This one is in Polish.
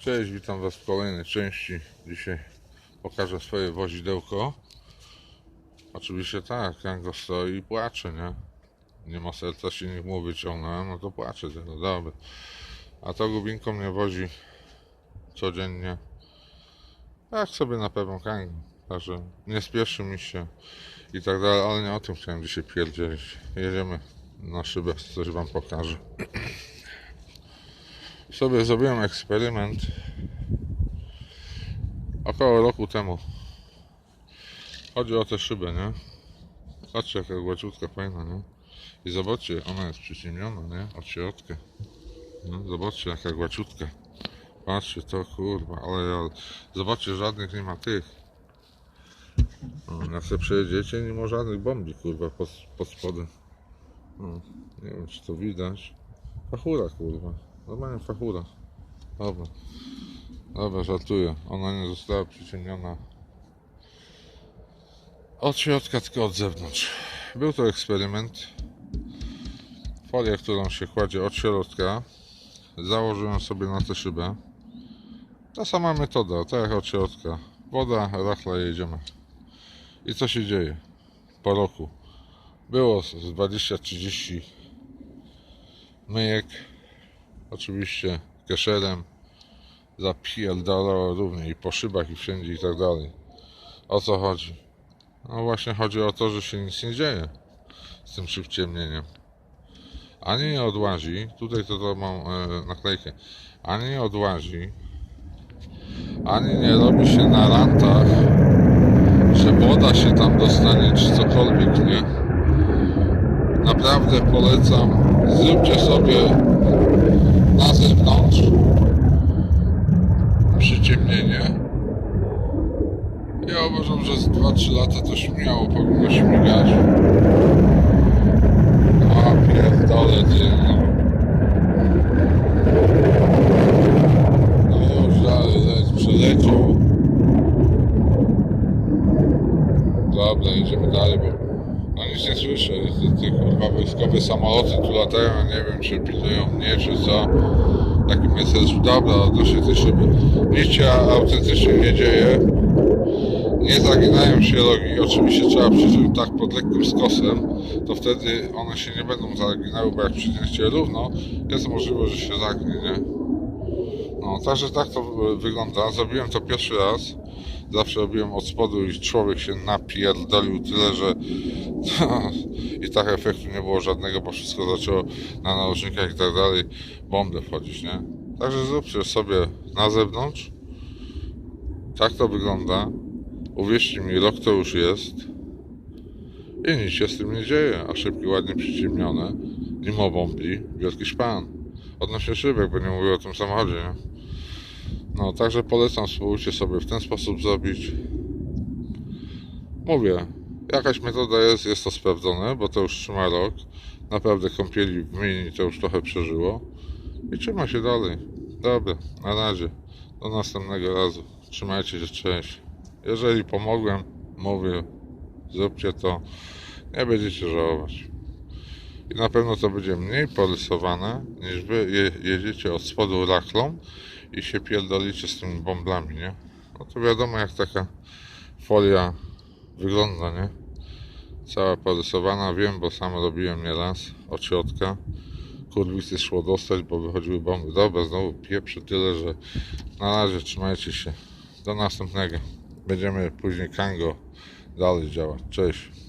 Cześć, witam Was w kolejnej części. Dzisiaj pokażę swoje wozidełko. Oczywiście tak, Kango stoi i płacze, nie? Nie ma serca, silnik mu wyciągnąłem, no to płacze teraz, dobra. A to Gubinko mnie wozi codziennie. Jak sobie na pewno Kango. Także nie spieszy mi się i tak dalej, ale nie o tym chciałem dzisiaj pierdzielić. Jedziemy na szybę, coś Wam pokażę. Sobie zrobiłem eksperyment około roku temu. Chodzi o tę szybę, nie? Patrzcie jaka gładziutka fajna, nie? I zobaczcie, ona jest przyciemniona, nie? Od środka. No, zobaczcie jaka gładziutka. Patrzcie to, kurwa, ale ja... Zobaczcie, żadnych nie ma tych. No, jak sobie przejedziecie, nie ma żadnych bombi, kurwa, pod, pod spodem. No, nie wiem, czy to widać. Fachura, kurwa. Normalnie fachura. Dobra. Dobra, żartuję. Ona nie została przyciemniona od środka, tylko od zewnątrz. Był to eksperyment. Folia, którą się kładzie od środka. Założyłem sobie na tę szybę. Ta sama metoda, tak jak od środka. Woda, rachla, jedziemy. I co się dzieje? Po roku. Było z 20-30 myjek. Oczywiście keszerem zapierdalało równie i po szybach i wszędzie i tak dalej. O co chodzi? No właśnie chodzi o to, że się nic nie dzieje z tym przyciemnieniem. Ani nie odłazi, tutaj to, to mam e, naklejkę, ani nie odłazi, ani nie robi się na rantach, że woda się tam dostanie, czy cokolwiek, nie? Naprawdę polecam, zróbcie sobie na zewnątrz przyciemnienie. Ja uważam, że z 2-3 lata to śmiało powinno śmigać. A pierdolę ty, no. No już dalej, zaraz przeleciał. Dobra, idziemy dalej, bo nic nie słyszę. Te, kurwa wojskowe samoloty tu latają, nie wiem czy pilnują mnie, czy co. Taki mesel, dobra, odnośnie tej szyby. Nic się autentycznie nie dzieje. Nie zaginają się rogi. Oczywiście trzeba przyjrzeć tak pod lekkim skosem, to wtedy one się nie będą zaginały, bo jak przyjdziecie równo, jest możliwość, że się zagnie, nie? No, także tak to wygląda. Zrobiłem to pierwszy raz. Zawsze robiłem od spodu i człowiek się napierdolił tyle, że i tak efektu nie było żadnego, bo wszystko zaczęło na narożnikach i tak dalej bombę wchodzić, nie? Także zróbcie sobie na zewnątrz. Tak to wygląda. Uwierzcie mi, rok to już jest. I nic się z tym nie dzieje, a szybki ładnie przyciemnione. Ma bombli, wielki szpan. Odnośnie szybek, bo nie mówię o tym samochodzie, nie? No, także polecam, spróbujcie sobie w ten sposób zrobić. Mówię, jakaś metoda jest, jest to sprawdzone, bo to już trzyma rok. Naprawdę kąpieli w mini to już trochę przeżyło. I trzyma się dalej. Dobra, na razie. Do następnego razu. Trzymajcie się, cześć. Jeżeli pomogłem, mówię, zróbcie to. Nie będziecie żałować. I na pewno to będzie mniej porysowane, niż wy je, jedziecie od spodu rachlą i się pierdolicie z tymi bąblami, nie? No to wiadomo jak taka folia wygląda, nie? Cała porysowana, wiem, bo sam robiłem nieraz od środka. Kurwisy szło dostać, bo wychodziły bomby. Dobra, znowu pieprzę tyle, że na razie trzymajcie się. Do następnego. Będziemy później Kango dalej działać. Cześć.